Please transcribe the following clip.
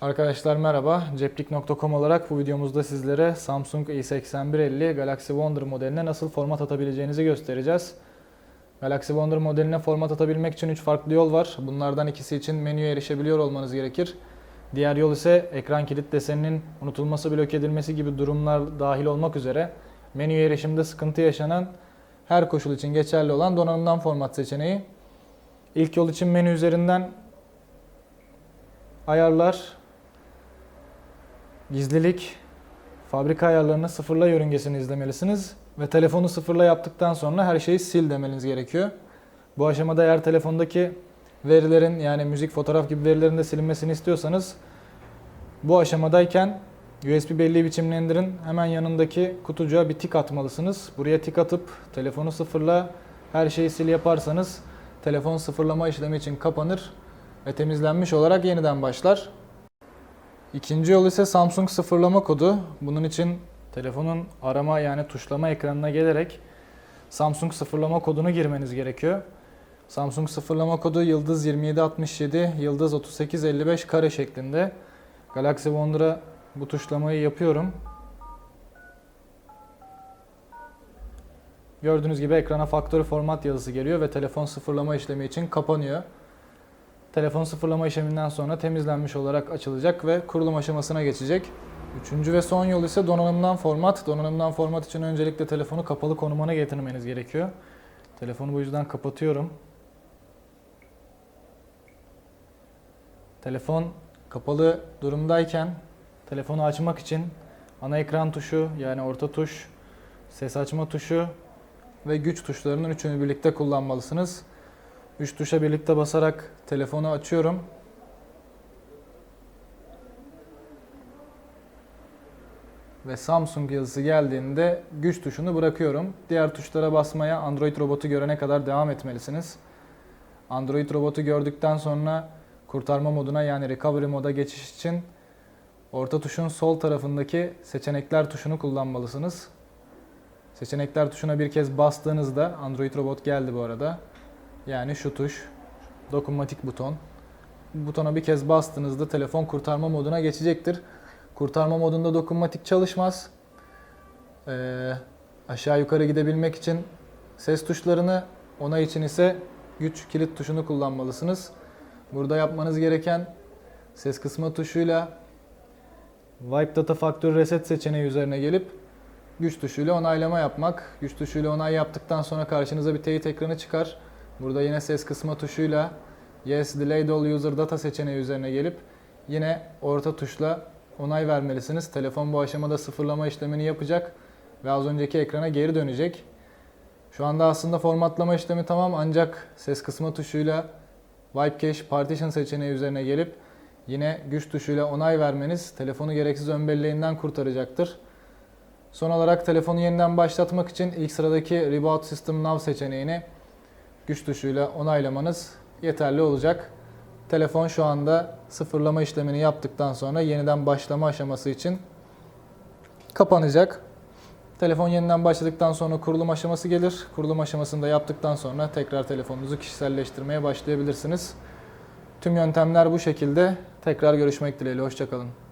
Arkadaşlar merhaba. Ceplik.com olarak bu videomuzda sizlere Samsung i8150 Galaxy Wonder modeline nasıl format atabileceğinizi göstereceğiz. Galaxy Wonder modeline format atabilmek için 3 farklı yol var. Bunlardan ikisi için menüye erişebiliyor olmanız gerekir. Diğer yol ise ekran kilit deseninin unutulması, blok edilmesi gibi durumlar dahil olmak üzere menüye erişimde sıkıntı yaşanan her koşul için geçerli olan donanımdan format seçeneği. İlk yol için menü üzerinden ayarlar, gizlilik, fabrika ayarlarını sıfırla yörüngesini izlemelisiniz ve telefonu sıfırla yaptıktan sonra her şeyi sil demeniz gerekiyor. Bu aşamada eğer telefondaki verilerin yani müzik, fotoğraf gibi verilerin de silinmesini istiyorsanız bu aşamadayken USB belleği biçimlendirin. Hemen yanındaki kutucuğa bir tik atmalısınız. Buraya tik atıp telefonu sıfırla her şeyi sil yaparsanız telefon sıfırlama işlemi için kapanır ve temizlenmiş olarak yeniden başlar. İkinci yol ise Samsung sıfırlama kodu. Bunun için telefonun arama yani tuşlama ekranına gelerek Samsung sıfırlama kodunu girmeniz gerekiyor. Samsung sıfırlama kodu yıldız 2767 yıldız 3855 kare şeklinde. Galaxy Wonder'a bu tuşlamayı yapıyorum. Gördüğünüz gibi ekrana factory format yazısı geliyor ve telefon sıfırlama işlemi için kapanıyor. Telefon sıfırlama işleminden sonra temizlenmiş olarak açılacak ve kurulum aşamasına geçecek. Üçüncü ve son yol ise donanımdan format. Donanımdan format için öncelikle telefonu kapalı konumuna getirmeniz gerekiyor. Telefonu bu yüzden kapatıyorum. Telefon kapalı durumdayken telefonu açmak için ana ekran tuşu yani orta tuş, ses açma tuşu ve güç tuşlarının üçünü birlikte kullanmalısınız. Üç tuşa birlikte basarak telefonu açıyorum. Ve Samsung yazısı geldiğinde güç tuşunu bırakıyorum. Diğer tuşlara basmaya Android robotu görene kadar devam etmelisiniz. Android robotu gördükten sonra kurtarma moduna yani recovery moda geçiş için orta tuşun sol tarafındaki seçenekler tuşunu kullanmalısınız. Seçenekler tuşuna bir kez bastığınızda Android robot geldi bu arada. Yani şu tuş, dokunmatik buton. Bu Butona bir kez bastığınızda telefon kurtarma moduna geçecektir. Kurtarma modunda dokunmatik çalışmaz. Ee, aşağı yukarı gidebilmek için ses tuşlarını, ona için ise güç kilit tuşunu kullanmalısınız. Burada yapmanız gereken ses kısma tuşuyla Wipe Data Factory Reset seçeneği üzerine gelip güç tuşuyla onaylama yapmak. Güç tuşuyla onay yaptıktan sonra karşınıza bir teyit ekranı çıkar. Burada yine ses kısma tuşuyla Yes Delayed All User Data seçeneği üzerine gelip yine orta tuşla onay vermelisiniz. Telefon bu aşamada sıfırlama işlemini yapacak ve az önceki ekrana geri dönecek. Şu anda aslında formatlama işlemi tamam ancak ses kısma tuşuyla Wipe Cache Partition seçeneği üzerine gelip yine güç tuşuyla onay vermeniz telefonu gereksiz ön belleğinden kurtaracaktır. Son olarak telefonu yeniden başlatmak için ilk sıradaki Reboot System Now seçeneğini güç tuşuyla onaylamanız yeterli olacak. Telefon şu anda sıfırlama işlemini yaptıktan sonra yeniden başlama aşaması için kapanacak. Telefon yeniden başladıktan sonra kurulum aşaması gelir. Kurulum aşamasını da yaptıktan sonra tekrar telefonunuzu kişiselleştirmeye başlayabilirsiniz. Tüm yöntemler bu şekilde. Tekrar görüşmek dileğiyle. Hoşçakalın.